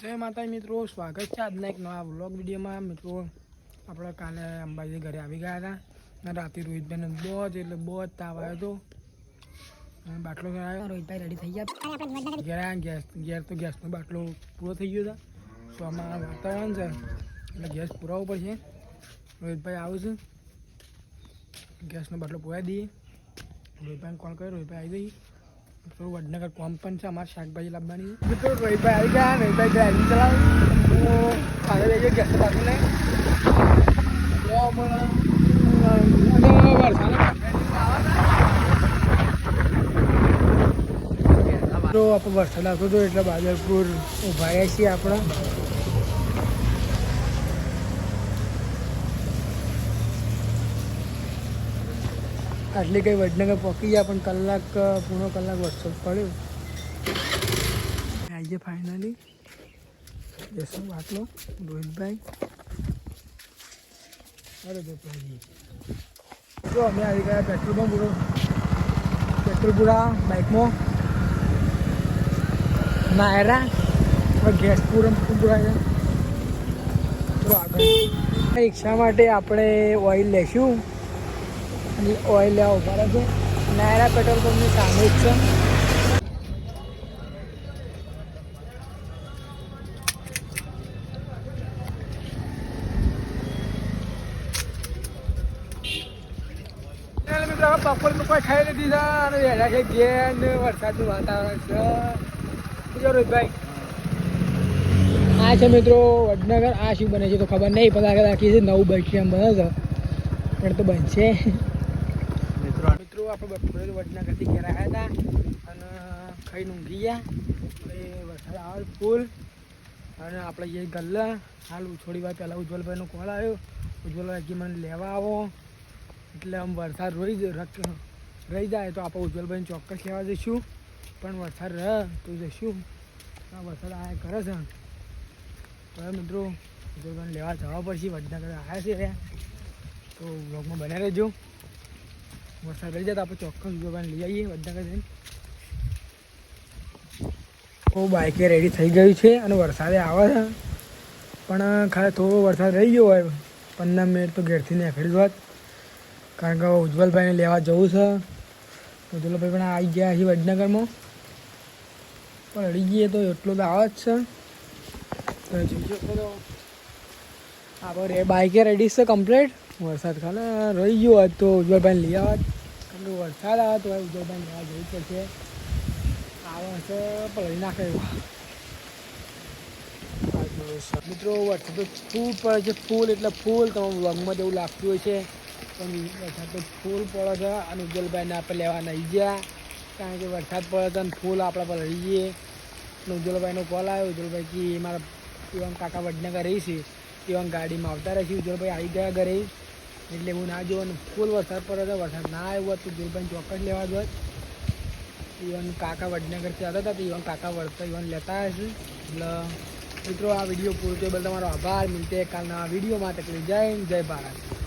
જય માતા મિત્રો સ્વાગત છે આજના એક નવા બ્લોગ વિડીયોમાં. મિત્રો આપણે કાલે અંબાજી ઘરે આવી ગયા હતા અને રાતે રોહિતભાઈને બહુ જ એટલે બહુ જ તાવ આવ્યો હતો. અને બાટલો કરાયો રોહિતભાઈ રેડી થઈ ગયા. ઘેર આવ્યા ગેસ ઘેર તો ગેસનો બાટલો પૂરો થઈ ગયો હતો. તો આમાં વાતાવરણ છે. એટલે ગેસ પુરાવવો પડશે. રોહિતભાઈ આવું છે. ગેસનો બાટલો પુરાવી દઈએ. રોહિતભાઈને કોલ કર્યો. રોહિતભાઈ આવી જઈએ તો વડનગર કોમ પણ છે, અમારે શાકભાજી લાવવાની. મિત્રો, રોહિતભાઈ આવી ગયા, રોહિતભાઈ ડ્રાઇવિંગ ચલાવે. હું આગળ ગયો ગેસ બાજુ ને. તો આપણે વરસાદ આવતો હતો એટલે બાદરપુર ઊભા રહ્યા છીએ આપણે. આટલી કંઈ વડનગર પહોંચી ગયા, પણ કલાક પૂર્ણ કલાક વરસાદ પડ્યો. આવી ગયા ફાઇનલી જશું આટલો, રોહિતભાઈ. અરે ભાઈ જો અમે આવી ગયા પેટ્રોલ પંપ પૂરો પેટ્રોલ પૂરા બાઇકમાં નાયરા ગેસ પૂરો પૂરા આગળ. રિક્ષા માટે આપણે ઓઇલ લેશું. અને ઓઇલ લેવા ઊભા છે નાયરા પેટ્રોલ પંપની સામે જ છે. બપોર બપોર ખાઈ લીધી છે? અને વહેલા છે ઘેર વરસાદનું વાતાવરણ છે. રોહિતભાઈ આ છે મિત્રો વડનગર. આ શું બને છે તો ખબર નહીં પણ આગળ આખી છીએ નવું બસ સ્ટેન્ડ બને છે. પણ તો બનશે. મિત્રો આપણે બપોરે વડનગરથી ઘેર આવ્યા હતા અને ખાઈને ઊંઘી ગયા. વરસાદ આવે ફૂલ. અને આપણે જે ગલ્લા. હાલ થોડી વાર પહેલાં ઉજ્જવલભાઈનો કોલ આવ્યો. ઉજ્જવલભાઈ કે મને લેવા આવો. એટલે આમ વરસાદ રોઈ રહી જાય તો આપણે ઉજ્જવલભાઈને ચોક્કસ લેવા જઈશું. પણ વરસાદ રહે તો જઈશું. આ વરસાદ આયા કરે છે. હવે મિત્રો, ઉજ્જવલભાઈને લેવા જવા પડશે. વડનગર આવ્યા છે. તો વ્લોગમાં બને રહેજો. વરસાદ રહી જાય તો આપણે ચોક્કસ ઉજ્જવલભાઈને લઈ આવીએ બધા જઈને તો બાઇકે રેડી થઈ ગયું છે અને વરસાદે આવે છે પણ ખાલી થોડો વરસાદ રહી ગયો હોય પંદર મિનિટ તો ઘેરથી નીકળી હોત કારણ કે ઉજ્જવલભાઈને લેવા જવું છે ઉજ્જવલભાઈ પણ આવી ગયા છે વડનગરમાં પણ અડી ગઈએ તો એટલો તો આવે જ છે તો જોઈજો તો આપણે બાઇકે રેડી છે કમ્પ્લીટ વરસાદ ખાલી રહી ગયો હોત તો ઉજ્જવલભાઈને લઈ આવત કે વરસાદ આવે તો ઉજ્જવલભાઈને લેવા જવું પડશે. આવે છે પલળી નાખે એવું. મિત્રો, વરસાદ તો ફૂલ પડે છે, ફૂલ એટલે ફૂલ. તમારું વ્લોગમાં જેવું લાગતું હોય છે. પણ વરસાદ તો ફૂલ પડે છે અને ઉજ્જવલભાઈને આપણે લેવા નહીં ગયા. કારણ કે વરસાદ પડે તો ફૂલ આપણે પર રહી જઈએ અને ઉજ્જવલભાઈનો કોલ આવ્યો, ઉજ્જવલભાઈ કે, મારા એવા કાકા વડનગર રહી છે એવા ગાડીમાં આવતા રહેશે. ઉજ્જવલભાઈ આવી ગયા ઘરે. એટલે હું ના જોવાનું. ફૂલ વરસાદ પડે હતો. વરસાદ ના આવ્યો તો ઉજ્જવલભાઈને ચોક્કસ લેવા જોત ઇવન કાકા વડનગરથી આવતા હતા તો ઇવન કાકા વળતા ઇવન લેતા હશે. એટલે મિત્રો, આ વીડિયો પૂરતો બદલ તમારો આભાર. મિલતે કાલના વિડીયોમાં. તકલીફ જય જય ભારત.